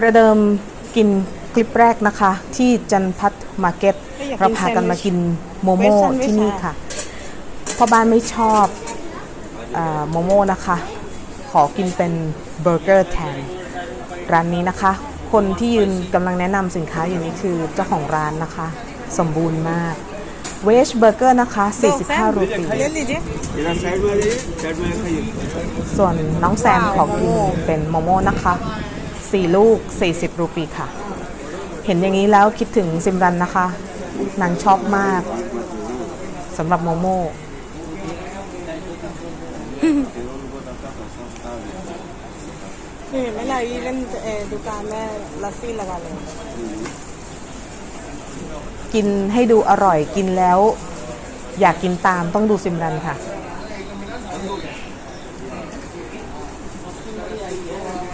ประเดิมกินคลิปแรกนะคะ ที่จันพัฒมาเก็ตเราพากันมากินโมโม่ที่นี่ค่ะพ่อบ้านไม่ชอบโมโม่นะคะ ขอกินเป็นเบอร์เกอร์แทน ร้านนี้นะคะ คนที่ยืนกำลังแนะนำสินค้าอยู่นี้คือเจ้าของร้านนะคะ สมบูรณ์มากเวชเบอร์เกอร์นะคะ 45 รูปี ส่วนน้องแซมขอกินเป็นโมโม่นะคะ 4 ลูก 40 รูปีค่ะ เห็นอย่างนี้แล้วคิดถึงซิมรันนะคะ นางชอบมากสำหรับโมโม่นี่ไม่ไรเล่นดูการแม่ลัสซี่ละกันเลย กินให้ดูอร่อยกินแล้ว อยากกินตามต้องดูซิมรันค่ะ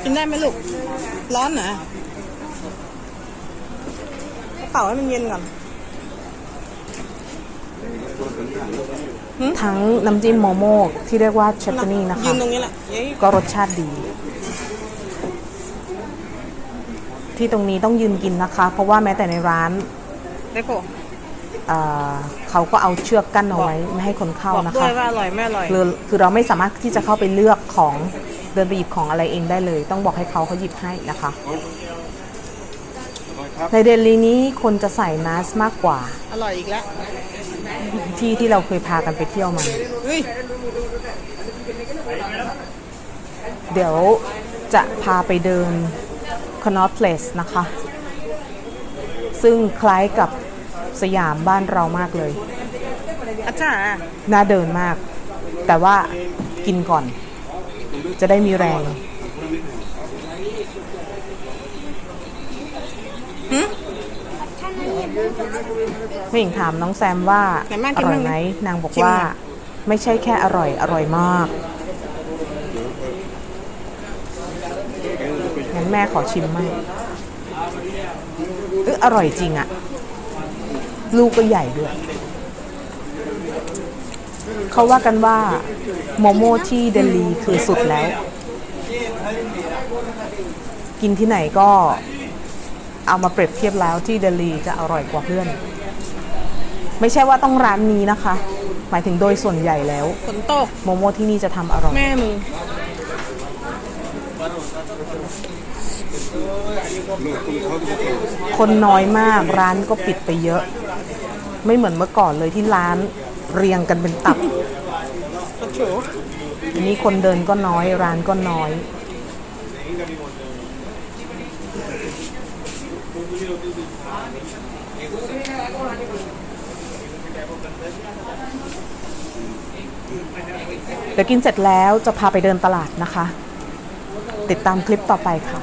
กินได้ไหมลูก ร้อนนะเป่าให้มันเย็นก่อน ทั้งน้ำจิ้มโมโม่ที่เรียกว่าชัตนี่นะยืคะนตรงนี้แหละเย้ยก็รสชาติดี ที่ตรงนี้ต้องยืนกินนะคะ เพราะว่าแม้แต่ในร้านได้โปะเอ่อเขาก็เอาเชือกกั้นเอาไว้ ไม่ให้คนเข้าบอกนะด้วคะยว่าอร่อยไม่อร่อย คือคือเราไม่สามารถที่จะเข้าไปเลือกของ เดินไปหยิบของอะไรเองได้เลย ต้องบอกให้เขาเขาหยิบให้นะคะ ในเดลีนี้คนจะใส่มาสก์มากกว่า อร่อยอีกแล้ว ที่ที่เราเคยพากันไปเที่ยวมา เฮ้ย เดี๋ยวจะพาไปเดิน c o n n a u g t Place นะคะ ซึ่งคล้ายกับสยามบ้านเรามากเลย อาจารย์น่าเดินมาก แต่ว่ากินก่อน จะได้มีแรงผู้หญิงถามน้องแซมว่าไหนมาอกินร่อยบ้างไหมดินางบอกชิมว่าหน่อยไม่ใช่แค่อร่อย อร่อยมากงั้นแม่ขอชิมมั่งเอออร่อยจริงอะลูกก็ใหญ่ด้วย เขาว่ากันว่าโมโม่ที่เดลีคือสุดแล้ว กินที่ไหนก็เอามาเปรียบเทียบแล้วที่เดลีจะอร่อยกว่าเพื่อน ไม่ใช่ว่าต้องร้านนี้นะคะ หมายถึงโดยส่วนใหญ่แล้วฝนตกโมโม่ที่นี่จะทำอร่อยแม่มึงคนน้อยมากร้านก็ปิดไปเยอะ ไม่เหมือนเมื่อก่อนเลยที่ร้าน เรียงกันเป็นตับอันนี้คนเดินก็น้อยร้านก็น้อยเดี๋ยวกินเสร็จแล้วจะพาไปเดินตลาดนะคะ ติดตามคลิปต่อไปค่ะ